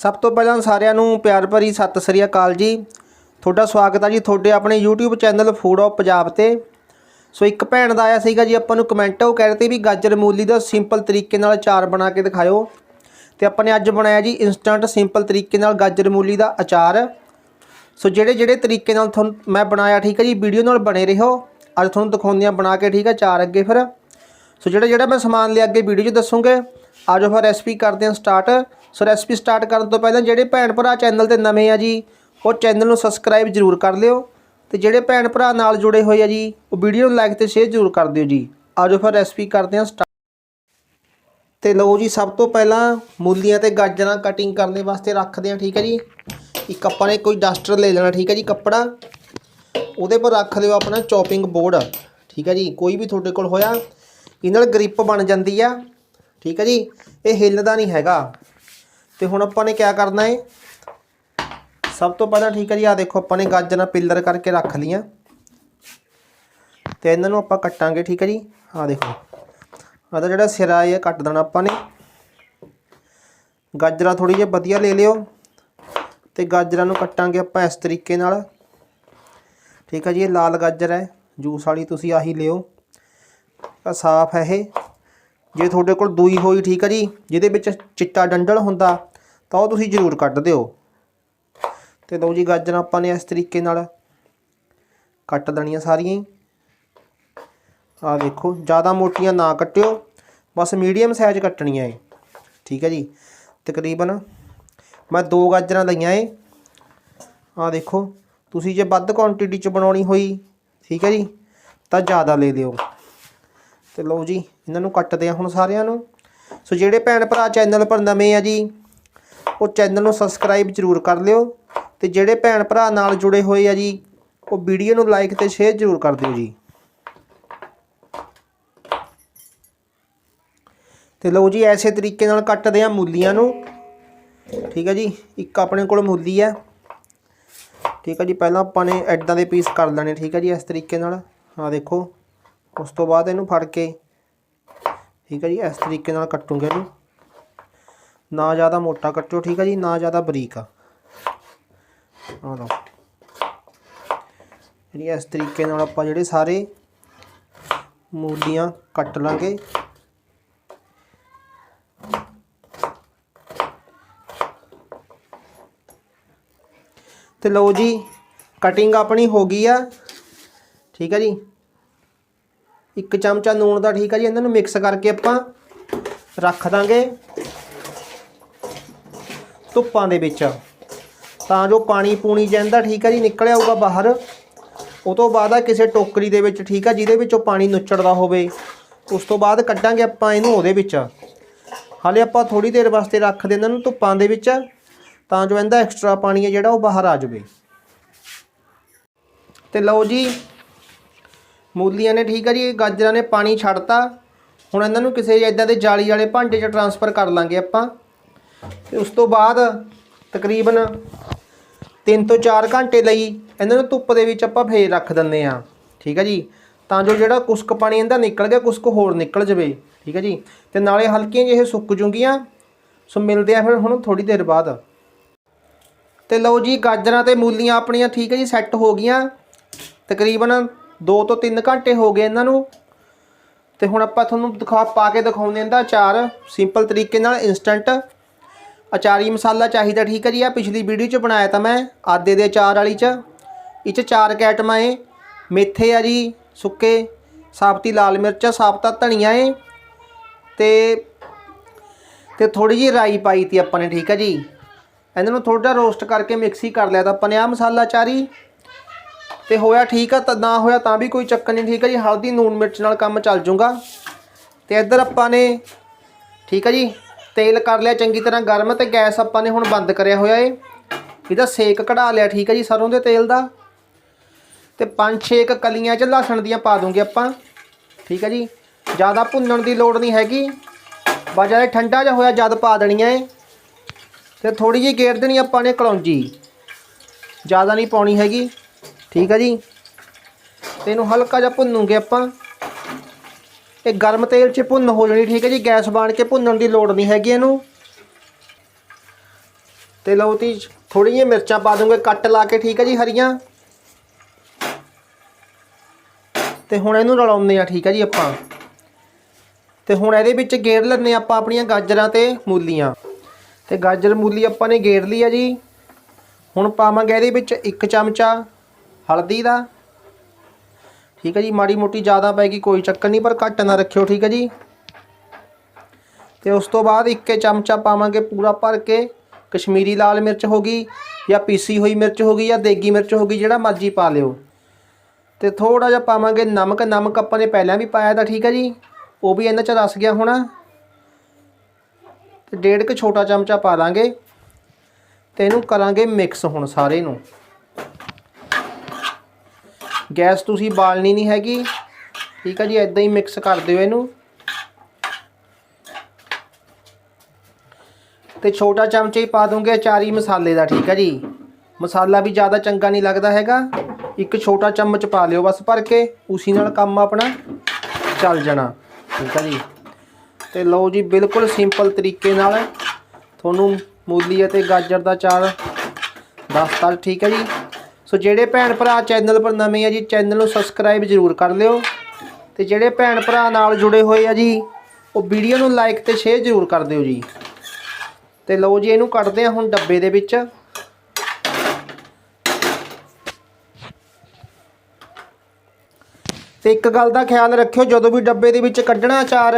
ਸਭ ਤੋਂ ਪਹਿਲਾਂ ਸਾਰਿਆਂ ਨੂੰ ਪਿਆਰ ਭਰੀ ਸਤਿ ਸ੍ਰੀ ਅਕਾਲ ਜੀ। ਤੁਹਾਡਾ ਸਵਾਗਤ ਹੈ ਜੀ ਤੁਹਾਡੇ ਆਪਣੇ YouTube channel food of Punjab ਤੇ। ਸੋ ਇੱਕ ਭੈਣ ਦਾ ਆਇਆ ਸੀਗਾ ਜੀ, ਆਪਾਂ ਨੂੰ ਕਮੈਂਟ ਉਹ ਕਹਿ ਰਹੇ ਤੇ ਵੀ ਗਾਜਰ ਮੂਲੀ ਦਾ ਸਿੰਪਲ ਤਰੀਕੇ ਨਾਲ ਅਚਾਰ ਬਣਾ ਕੇ ਦਿਖਾਇਓ। ਤੇ ਆਪਾਂ ਨੇ ਅੱਜ ਬਣਾਇਆ ਜੀ ਇਨਸਟੈਂਟ ਸਿੰਪਲ ਤਰੀਕੇ ਨਾਲ ਗਾਜਰ ਮੂਲੀ ਦਾ ਅਚਾਰ। ਸੋ ਜਿਹੜੇ ਜਿਹੜੇ ਤਰੀਕੇ ਨਾਲ ਤੁਹਾਨੂੰ ਮੈਂ ਬਣਾਇਆ, ਠੀਕ ਹੈ ਜੀ, ਵੀਡੀਓ ਨਾਲ ਬਣੇ ਰਹੋ। ਅੱਜ ਤੁਹਾਨੂੰ ਦਿਖਾਉਂਦੇ ਹਾਂ ਬਣਾ ਕੇ, ਠੀਕ ਹੈ ਚਾਰ ਅੱਗੇ ਫਿਰ। ਸੋ ਜਿਹੜਾ ਜਿਹੜਾ ਮੈਂ ਸਮਾਨ ਲਿਆ, ਅੱਗੇ ਵੀਡੀਓ 'ਚ ਦੱਸੂਗੇ। ਆਜੋ ਫਿਰ ਰੈਸਪੀ ਕਰਦੇ ਹਾਂ ਸਟਾਰਟ ਸੋ ਰੈਸਪੀ ਸਟਾਰਟ ਕਰਨ ਤੋਂ ਪਹਿਲਾਂ ਜਿਹੜੇ ਭੈਣ ਭਰਾ ਚੈਨਲ ਤੇ ਨਵੇਂ ਆ ਜੀ, ਉਹ ਚੈਨਲ ਨੂੰ ਸਬਸਕ੍ਰਾਈਬ ਜ਼ਰੂਰ ਕਰ ਲਿਓ ਤੇ ਜਿਹੜੇ ਭੈਣ ਭਰਾ ਨਾਲ ਜੁੜੇ ਹੋਏ ਆ ਜੀ, ਉਹ ਵੀਡੀਓ ਨੂੰ ਲਾਈਕ ਤੇ ਸ਼ੇਅਰ ਜ਼ਰੂਰ ਕਰ ਦਿਓ ਜੀ। ਆਜੋ ਫਿਰ ਰੈਸਪੀ ਕਰਦੇ ਹਾਂ ਸਟਾਰਟ ਤੇ ਲਓ ਜੀ, ਸਭ ਤੋਂ ਪਹਿਲਾਂ ਮੂਲੀਆਂ ਤੇ ਗਾਜਰਾਂ ਕਟਿੰਗ ਕਰਨ ਦੇ ਵਾਸਤੇ ਰੱਖਦੇ ਹਾਂ, ਠੀਕ ਹੈ ਜੀ। ਇੱਕ ਆਪਾਂ ਨੇ ਕੋਈ ਡਸਟਰ ਲੈ ਲੈਣਾ, ਠੀਕ ਹੈ ਜੀ, ਕੱਪੜਾ। ਉਹਦੇ ਪਰ ਰੱਖ ਦਿਓ ਆਪਣਾ ਚੌਪਿੰਗ ਬੋਰਡ ਠੀਕ ਹੈ ਜੀ, ਕੋਈ ਵੀ ਤੁਹਾਡੇ ਕੋਲ ਹੋਇਆ। ਇਹ ਨਾਲ ਗ੍ਰਿਪ ਬਣ ਜਾਂਦੀ ਆ, ਠੀਕ ਹੈ ਜੀ। ਇਹ ਹਿੱਲਦਾ ਨਹੀਂ ਹੈਗਾ। ਤੇ ਹੁਣ ਆਪਾਂ ਨੇ ਕੀ ਕਰਨਾ ਹੈ ਸਭ ਤੋਂ ਪਹਿਲਾਂ ਠੀਕ ਹੈ ਜੀ ਆ ਦੇਖੋ, ਆਪਾਂ ਨੇ ਗਾਜਰਾਂ ਪਿੱਲਰ ਕਰਕੇ ਰੱਖ ਲੀਆਂ ਤੇ ਇਹਨਾਂ ਨੂੰ ਆਪਾਂ ਕੱਟਾਂਗੇ, ਠੀਕ ਹੈ ਜੀ? ਆ ਦੇਖੋ। ਆ ਤਾਂ ਜਿਹੜਾ ਸਿਰਾ ਹੈ ਇਹ ਕੱਟ ਦੇਣਾ ਆਪਾਂ ਨੇ। ਗਾਜਰਾਂ ਥੋੜੀ ਜਿਹੀ ਵਧੀਆ ਲੈ ਲਿਓ। ਤੇ ਗਾਜਰਾਂ ਨੂੰ ਕੱਟਾਂਗੇ ਆਪਾਂ ਇਸ ਤਰੀਕੇ ਨਾਲ। ਠੀਕ ਹੈ ਜੀ, ਇਹ ਲਾਲ ਗਾਜਰ ਹੈ, ਜੂਸ ਵਾਲੀ ਤੁਸੀਂ ਆਹੀ ਲਿਓ। ਆ ਸਾਫ਼ ਹੈ ਇਹ। ਜੇ ਤੁਹਾਡੇ ਕੋਲ ਦੂਈ ਹੋਈ, ਠੀਕ ਹੈ ਜੀ, ਜਿਹਦੇ ਵਿੱਚ ਚਿੱਟਾ ਡੰਡਲ ਹੁੰਦਾ ਤਾਂ ਉਹ ਤੁਸੀਂ ਜ਼ਰੂਰ ਕੱਢ ਦਿਓ। ਤੇ ਲਓ ਜੀ ਗਾਜਰਾਂ ਆਪਾਂ ਨੇ ਇਸ ਤਰੀਕੇ ਨਾਲ ਕੱਟ ਦੇਣੀਆਂ ਸਾਰੀਆਂ ਹੀ। ਆ ਦੇਖੋ, ਜ਼ਿਆਦਾ ਮੋਟੀਆਂ ਨਾ ਕੱਟਿਓ, ਬਸ ਮੀਡੀਅਮ ਸਾਈਜ਼ ਕੱਟਣੀਆਂ ਏ ਠੀਕ ਹੈ ਜੀ? ਤਕਰੀਬਨ ਮੈਂ ਦੋ ਗਾਜਰਾਂ ਲਈਆਂ ਏ ਆ ਦੇਖੋ, ਤੁਸੀਂ ਜੇ ਵੱਧ ਕੁਆਂਟੀਟੀ ਚ ਬਣਾਉਣੀ ਹੋਈ, ਠੀਕ ਹੈ ਜੀ, ਤਾਂ ਜ਼ਿਆਦਾ ਲੈ ਲਿਓ। ਤੇ ਲਓ ਜੀ, ਇਹਨਾਂ ਨੂੰ ਕੱਟਦੇ ਆ ਹੁਣ ਸਾਰਿਆਂ ਨੂੰ। ਸੋ ਜਿਹੜੇ ਭੈਣ ਭਰਾ ਚੈਨਲ ਪਰ ਨਵੇਂ ਆ ਜੀ ਉਹ ਚੈਨਲ ਨੂੰ ਸਬਸਕ੍ਰਾਈਬ ਜ਼ਰੂਰ ਕਰ ਲਿਓ ਤੇ ਜਿਹੜੇ ਭੈਣ ਭਰਾ ਨਾਲ ਜੁੜੇ ਹੋਏ ਆ ਜੀ, ਉਹ ਵੀਡੀਓ ਨੂੰ ਲਾਈਕ ਤੇ ਸ਼ੇਅਰ ਜ਼ਰੂਰ ਕਰ ਦਿਓ ਜੀ। ਤੇ ਲਓ ਜੀ, ਐਸੇ ਤਰੀਕੇ ਨਾਲ ਕੱਟਦੇ ਆ ਮੂਲੀਆਂ ਨੂੰ। ਠੀਕ ਹੈ ਜੀ, ਇੱਕ ਆਪਣੇ ਕੋਲ ਮੂਲੀ ਹੈ ਠੀਕ ਹੈ ਜੀ, ਪਹਿਲਾਂ ਆਪਾਂ ਨੇ ਐਡਾਂ ਦੇ ਪੀਸ ਕਰ ਲੈਣੇ, ਠੀਕ ਹੈ ਜੀ, ਇਸ ਤਰੀਕੇ ਨਾਲ। ਹਾਂ ਦੇਖੋ, ਉਸ ਤੋਂ ਬਾਅਦ ਇਹਨੂੰ ਫੜ ਕੇ, ਠੀਕ ਹੈ ਜੀ, ਇਸ ਤਰੀਕੇ ਨਾਲ ਕੱਟੂਗੇ ਇਹਨੂੰ। ਨਾ ਜ਼ਿਆਦਾ ਮੋਟਾ ਕੱਟੋ, ਠੀਕ ਹੈ ਜੀ, ਨਾ ਜ਼ਿਆਦਾ ਬਰੀਕ ਆ। ਆ ਲਓ। ਜਿਹੜੀ ਇਸ ਤਰੀਕੇ ਨਾਲ ਆਪਾਂ ਜਿਹੜੇ ਸਾਰੇ ਮੂਲੀਆਂ ਕੱਟ ਲਾਂਗੇ। ਤੇ ਲਓ ਜੀ ਕਟਿੰਗ ਆਪਣੀ ਹੋ ਗਈ ਆ। ਠੀਕ ਹੈ ਜੀ। ਇੱਕ ਚਮਚਾ ਨੂਣ ਦਾ ਠੀਕ ਹੈ ਜੀ, ਇਹਨਾਂ ਨੂੰ ਮਿਕਸ ਕਰਕੇ ਆਪਾਂ ਰੱਖ ਦਾਂਗੇ। ਧੁੱਪਾਂ ਦੇ ਵਿੱਚ। ਤਾਂ ਜੋ ਪਾਣੀ ਪੂਣੀ ਜਾਂਦਾ ਠੀਕ ਹੈ ਜੀ ਨਿਕਲ ਆਊਗਾ ਬਾਹਰ। ਉਹ ਤੋਂ ਬਾਅਦ ਆ ਕਿਸੇ ਟੋਕਰੀ ਦੇ ਵਿੱਚ, ਠੀਕ ਆ, ਜਿਹਦੇ ਵਿੱਚੋਂ ਪਾਣੀ ਨੁੱਚੜਦਾ ਹੋਵੇ। ਉਸ ਤੋਂ ਬਾਅਦ ਕੱਢਾਂਗੇ ਆਪਾਂ ਇਹਨੂੰ ਉਹਦੇ ਵਿੱਚ। ਹਾਲੇ ਆਪਾਂ ਥੋੜੀ ਦੇਰ ਵਾਸਤੇ ਰੱਖਦੇ ਇਹਨਾਂ ਨੂੰ ਧੁੱਪਾਂ ਦੇ ਵਿੱਚ, ਤਾਂ ਜੋ ਇਹਦਾ ਐਕਸਟਰਾ ਪਾਣੀ ਹੈ ਜਿਹੜਾ ਉਹ ਬਾਹਰ ਆ ਜਾਵੇ। ਤੇ ਲਓ ਜੀ, ਮੂਲੀਆਂ ਨੇ ਠੀਕ ਆ ਜੀ, ਗਾਜਰਾਂ ਨੇ ਪਾਣੀ ਛੱਡਤਾ। ਹੁਣ ਇਹਨਾਂ ਨੂੰ ਕਿਸੇ ਇਦਾਂ ਦੇ ਜਾਲੀ ਵਾਲੇ ਭਾਂਡੇ 'ਚ ਟਰਾਂਸਫਰ ਕਰ ਲਾਂਗੇ ਆਪਾਂ। ਤੇ ਉਸ ਤੋਂ ਬਾਅਦ ਤਕਰੀਬਨ 3 ਤੋਂ 4 ਘੰਟੇ ਲਈ ਇਹਨਾਂ ਨੂੰ ਧੁੱਪ ਦੇ ਵਿੱਚ ਆਪਾਂ ਫੇਰ ਰੱਖ ਦਿੰਦੇ ਆ ਠੀਕ ਹੈ ਜੀ? ਤਾਂ ਜੋ ਜਿਹੜਾ ਕੁਸਕ ਪਾਣੀ ਇਹਦਾ ਨਿਕਲ ਗਿਆ ਕੁਸਕ ਹੋਰ ਨਿਕਲ ਜਵੇ। ਠੀਕ ਹੈ ਜੀ? ਤੇ ਨਾਲੇ ਹਲਕੀਆਂ ਜਿਹੇ ਸੁੱਕ ਜੂਗੀਆਂ, ਸੋ ਮਿਲਦੇ ਆ ਫਿਰ ਹੁਣ ਥੋੜੀ ਦੇਰ ਬਾਅਦ। ਤੇ ਲਓ ਜੀ, ਗਾਜਰਾਂ ਤੇ ਮੂਲੀਆਂ ਆਪਣੀਆਂ ਠੀਕ ਹੈ ਜੀ, ਸੈੱਟ ਹੋ ਗਈਆਂ। ਤਕਰੀਬਨ 2 ਤੋਂ 3 ਘੰਟੇ ਹੋ ਗਏ ਇਹਨਾਂ ਨੂੰ। ਤੇ ਹੁਣ ਆਪਾਂ ਤੁਹਾਨੂੰ ਦਿਖਾ, ਪਾ ਕੇ ਦਿਖਾਉਂਦੇ ਇਹਦਾ ਅਚਾਰ। ਸਿੰਪਲ ਤਰੀਕੇ ਨਾਲ ਇਨਸਟੈਂਟ ਅਚਾਰੀ ਮਸਾਲਾ ਚਾਹੀਦਾ, ਠੀਕ ਹੈ ਜੀ? ਆ ਪਿਛਲੀ ਵੀਡੀਓ 'ਚ ਬਣਾਇਆ ਤਾਂ ਮੈਂ, ਆਦੇ ਦੇ ਅਚਾਰ ਵਾਲੀ 'ਚ। ਇਹ 'ਚ ਚਾਰ ਕੁ ਆਈਟਮਾਂ ਏ। ਮੇਥੇ ਆ ਜੀ, ਸੁੱਕੇ, ਸਾਬਤੀ ਲਾਲ ਮਿਰਚ, ਸਾਬਤਾ ਧਨੀਆ ਏ। ਤੇ ਤੇ ਥੋੜੀ ਜਿਹੀ ਰਾਈ ਪਾਈ ਤੀ ਆਪਾਂ ਨੇ, ਠੀਕ ਹੈ ਜੀ? ਇਹਨਾਂ ਨੂੰ ਥੋੜਾ ਰੋਸਟ ਕਰਕੇ ਮਿਕਸੀ ਕਰ ਲਿਆ ਤਾਂ ਆਪਾਂ ਨੇ ਆ ਮਸਾਲਾ ਚਾਰੀ ਤੇ ਹੋਇਆ ਠੀਕ ਆ, ਤਾਂ ਨਾ ਹੋਇਆ ਤਾਂ ਵੀ ਕੋਈ ਚੱਕਰ ਨਹੀਂ, ਠੀਕ ਹੈ ਜੀ? ਹਲਦੀ, ਨੂਣ ਮਿਰਚ ਨਾਲ ਕੰਮ ਚੱਲ ਜੂਗਾ। ਤੇ ਇੱਧਰ ਆਪਾਂ ਨੇ, ਠੀਕ ਹੈ ਜੀ? ਤੇਲ ਕਰ ਲਿਆ, ਚੰਗੀ ਤਰ੍ਹਾਂ ਗਰਮ ਤੇ ਗੈਸ ਆਪਾਂ ਨੇ ਹੁਣ ਬੰਦ ਕਰਿਆ ਹੋਇਆ ਏ। ਇਹਦਾ ਸੇਕ ਕਢਾ ਲਿਆ, ਠੀਕ ਹੈ ਜੀ, ਸਰੋਂ ਦੇ ਤੇਲ ਦਾ। ਤੇ ਪੰਜ ਛੇ ਕੁ ਕਲੀਆਂ ਚ ਲਸਣ ਦੀਆਂ ਪਾ ਦੂੰਗੇ ਆਪਾਂ, ਠੀਕ ਹੈ ਜੀ। ਜ਼ਿਆਦਾ ਭੁੰਨਣ ਦੀ ਲੋੜ ਨਹੀਂ ਹੈਗੀ। ਬਜਾਏ ਠੰਡਾ ਜਿਹਾ ਹੋਇਆ ਜਦ ਪਾ ਦੇਣੀਆਂ ਏ। ਤੇ ਥੋੜੀ ਜਿਹੀ ਗੇਰ ਦੇਣੀ ਆਪਾਂ ਨੇ ਕਲੌਂਜੀ। ਜ਼ਿਆਦਾ ਨਹੀਂ ਪਾਉਣੀ ਹੈਗੀ, ਠੀਕ ਹੈ ਜੀ। ਤੇ ਇਹਨੂੰ ਹਲਕਾ ਜਿਹਾ ਭੁੰਨੂਗੇ ਆਪਾਂ। ਇਹ ਗਰਮ ਤੇਲ 'ਚ ਭੁੰਨ ਹੋ ਜਾਣੀ, ਠੀਕ ਹੈ ਜੀ? ਗੈਸ ਬਾਣ ਕੇ ਭੁੰਨਣ ਦੀ ਲੋੜ ਨਹੀਂ ਹੈਗੀ ਇਹਨੂੰ। ਤੇ ਲਓ ਤੀ ਥੋੜ੍ਹੀਆਂ ਜਿਹੀਆਂ ਮਿਰਚਾਂ ਪਾ ਦੂੰਗੇ, ਕੱਟ ਲਾ ਕੇ, ਠੀਕ ਹੈ ਜੀ, ਹਰੀਆਂ। ਤੇ ਹੁਣ ਇਹਨੂੰ ਰਲਾਉਂਦੇ ਆ ਠੀਕ ਹੈ ਜੀ, ਆਪਾਂ। ਤੇ ਹੁਣ ਇਹਦੇ ਵਿੱਚ ਗੇੜ ਲੈਣੇ ਆਪਾਂ ਆਪਣੀਆਂ ਗਾਜਰਾਂ ਤੇ ਮੂਲੀਆਂ। ਤੇ ਗਾਜਰ, ਮੂਲੀ ਆਪਾਂ ਨੇ ਗੇੜ ਲਈ ਆ ਜੀ। ਹੁਣ ਪਾਵਾਂਗੇ ਇਹਦੇ ਵਿੱਚ ਇੱਕ ਚਮਚਾ ਹਲਦੀ ਦਾ। ਠੀਕ ਹੈ ਜੀ, ਮਾੜੀ ਮੋਟੀ ਜ਼ਿਆਦਾ ਪੈਗੀ ਕੋਈ ਚੱਕਰ ਨਹੀਂ, ਪਰ ਘੱਟ ਨਾ ਰੱਖਿਓ, ਠੀਕ ਹੈ ਜੀ। ਤੇ ਉਸ ਤੋਂ ਬਾਅਦ ਇੱਕ ਚਮਚਾ ਪਾਵਾਂਗੇ ਪੂਰਾ ਭਰ ਕੇ, ਕਸ਼ਮੀਰੀ ਲਾਲ ਮਿਰਚ ਹੋ ਗਈ, ਜਾਂ ਪੀਸੀ ਹੋਈ ਮਿਰਚ ਹੋ ਗਈ, ਜਾਂ ਦੇਗੀ ਮਿਰਚ ਹੋ ਗਈ, ਜਿਹੜਾ ਮਰਜ਼ੀ ਪਾ ਲਿਓ। ਤੇ ਥੋੜਾ ਜਿਹਾ ਪਾਵਾਂਗੇ ਨਮਕ ਨਮਕ ਆਪਾਂ ਨੇ ਪਹਿਲਾਂ ਵੀ ਪਾਇਆ ਤਾਂ ਠੀਕ ਹੈ ਜੀ, ਉਹ ਵੀ ਇਹਨਾਂ ਚ ਰਸ ਗਿਆ ਹੋਣਾ। ਤੇ ਡੇਢ ਕੁ ਛੋਟਾ ਚਮਚਾ ਪਾ ਦਾਂਗੇ, ਤੇ ਇਹਨੂੰ ਕਰਾਂਗੇ ਮਿਕਸ ਹੁਣ ਸਾਰੇ ਨੂੰ। ਗੈਸ ਤੁਸੀਂ ਬਾਲਣੀ ਨਹੀਂ ਹੈਗੀ। ਠੀਕ ਹੈ ਜੀ ਐਦਾਂ ਹੀ ਮਿਕਸ ਕਰ ਦਿਓ ਇਹਨੂੰ। ਤੇ ਛੋਟਾ ਚਮਚਾ ਹੀ ਪਾ ਦੂੰਗੇ ਚਾਰੀ ਮਸਾਲੇ ਦਾ, ਠੀਕ ਹੈ ਜੀ। ਮਸਾਲਾ ਵੀ ਜ਼ਿਆਦਾ ਚੰਗਾ ਨਹੀਂ ਲੱਗਦਾ ਹੈਗਾ। ਇੱਕ ਛੋਟਾ ਚਮਚ ਪਾ ਲਿਓ ਬਸ ਭਰ ਕੇ, ਉਸੀ ਨਾਲ ਕੰਮ ਆਪਣਾ ਚੱਲ ਜਾਣਾ। ਠੀਕ ਹੈ ਜੀ। ਤੇ ਲਓ ਜੀ, ਬਿਲਕੁਲ ਸਿੰਪਲ ਤਰੀਕੇ ਨਾਲ। ਤੁਹਾਨੂੰ ਮੂਲੀ ਅਤੇ ਗਾਜਰ ਦਾ ਚਾਰ ਦੱਸਤਾ ਠੀਕ ਹੈ ਜੀ। ਸੋ ਜਿਹੜੇ ਭੈਣ ਭਰਾ ਚੈਨਲ ਪਰ ਨਵੇਂ ਆ ਜੀ, ਚੈਨਲ ਨੂੰ ਸਬਸਕ੍ਰਾਈਬ ਜ਼ਰੂਰ ਕਰ ਲਿਓ। ਤੇ ਜਿਹੜੇ ਭੈਣ ਭਰਾ ਨਾਲ ਜੁੜੇ ਹੋਏ ਆ ਜੀ, ਉਹ ਵੀਡੀਓ ਨੂੰ ਲਾਈਕ ਤੇ ਸ਼ੇਅਰ ਜ਼ਰੂਰ ਕਰ ਦਿਓ ਜੀ। ਤੇ ਲਓ ਜੀ, ਇਹਨੂੰ ਕੱਢਦੇ ਆ ਹੁਣ ਡੱਬੇ ਦੇ ਵਿੱਚ। ਤੇ ਇੱਕ ਗੱਲ ਦਾ ਖਿਆਲ ਰੱਖਿਓ, ਜਦੋਂ ਵੀ ਡੱਬੇ ਦੇ ਵਿੱਚ ਕੱਢਣਾ ਅਚਾਰ,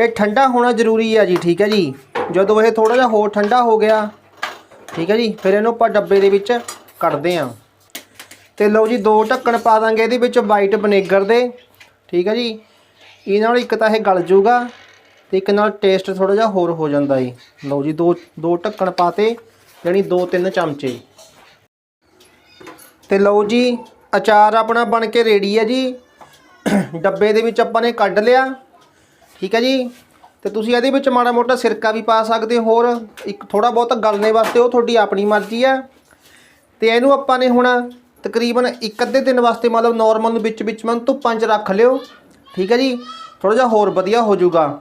ਇਹ ਠੰਡਾ ਹੋਣਾ ਜ਼ਰੂਰੀ ਆ ਜੀ, ਠੀਕ ਹੈ ਜੀ। ਜਦੋਂ ਇਹ ਥੋੜਾ ਜਿਹਾ ਹੋਰ ਠੰਡਾ ਹੋ ਗਿਆ, ਠੀਕ ਹੈ ਜੀ, ਫਿਰ ਇਹਨੂੰ ਆਪਾਂ ਡੱਬੇ ਦੇ ਵਿੱਚ ਕੱਢਦੇ ਆ ਤੇ ਲਓ ਜੀ, ਦੋ ਢੱਕਣ ਪਾ ਦਾਂਗੇ, ਇਹਦੇ ਵਿੱਚ ਵਾਈਟ ਵਿਨੇਗਰ ਦੇ। ਠੀਕ ਹੈ ਜੀ? ਇਹ ਨਾਲ ਇੱਕ ਤਾਂ ਇਹ ਗਲ ਜੂਗਾ ਤੇ ਇੱਕ ਨਾਲ ਟੇਸਟ ਥੋੜਾ ਜਿਹਾ ਹੋਰ ਹੋ ਜਾਂਦਾ ਏ। ਲਓ ਜੀ, ਦੋ ਦੋ ਢੱਕਣ ਪਾਤੇ ਯਾਨੀ ਦੋ ਤਿੰਨ ਚਮਚੇ। ਤੇ ਲਓ ਜੀ, ਅਚਾਰ ਆਪਣਾ ਬਣ ਕੇ ਰੈਡੀ ਹੈ ਜੀ। ਡੱਬੇ ਦੇ ਵਿੱਚ ਆਪਾਂ ਨੇ ਕੱਢ ਲਿਆ। ਠੀਕ ਹੈ ਜੀ? ਤੇ ਤੁਸੀਂ ਇਹਦੇ ਵਿੱਚ ਮਾੜਾ ਮੋਟਾ ਸਿਰਕਾ ਵੀ ਪਾ ਸਕਦੇ ਹੋਰ। ਇੱਕ ਥੋੜਾ ਬਹੁਤ ਗਲਨੇ ਵਾਸਤੇ ਉਹ ਤੁਹਾਡੀ ਆਪਣੀ ਮਰਜ਼ੀ ਆ। ਤੇ ਇਹਨੂੰ ਆਪਾਂ ਨੇ ਹੁਣ ਤਕਰੀਬਨ ਇੱਕ ਅੱਧੇ ਦਿਨ ਵਾਸਤੇ ਮਤਲਬ ਨਾਰਮਲ ਨੂੰ ਵਿੱਚ ਵਿੱਚ ਮਨ ਧੁੱਪਾਂ 'ਚ ਰੱਖ ਲਿਓ। ਠੀਕ ਹੈ ਜੀ? ਥੋੜਾ ਜਿਹਾ ਹੋਰ ਵਧੀਆ ਹੋ ਜਾਊਗਾ।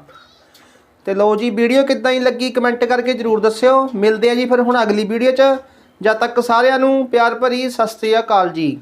ਤੇ ਲਓ ਜੀ ਵੀਡੀਓ ਕਿੱਦਾਂ ਹੀ ਲੱਗੀ ਕਮੈਂਟ ਕਰਕੇ ਜਰੂਰ ਦੱਸਿਓ। ਮਿਲਦੇ ਆ ਜੀ ਫਿਰ ਹੁਣ ਅਗਲੀ ਵੀਡੀਓ 'ਚ। ਜਦ ਤੱਕ ਸਾਰਿਆਂ ਨੂੰ ਪਿਆਰ ਭਰੀ ਸਤਿ ਸ੍ਰੀ ਅਕਾਲ ਜੀ।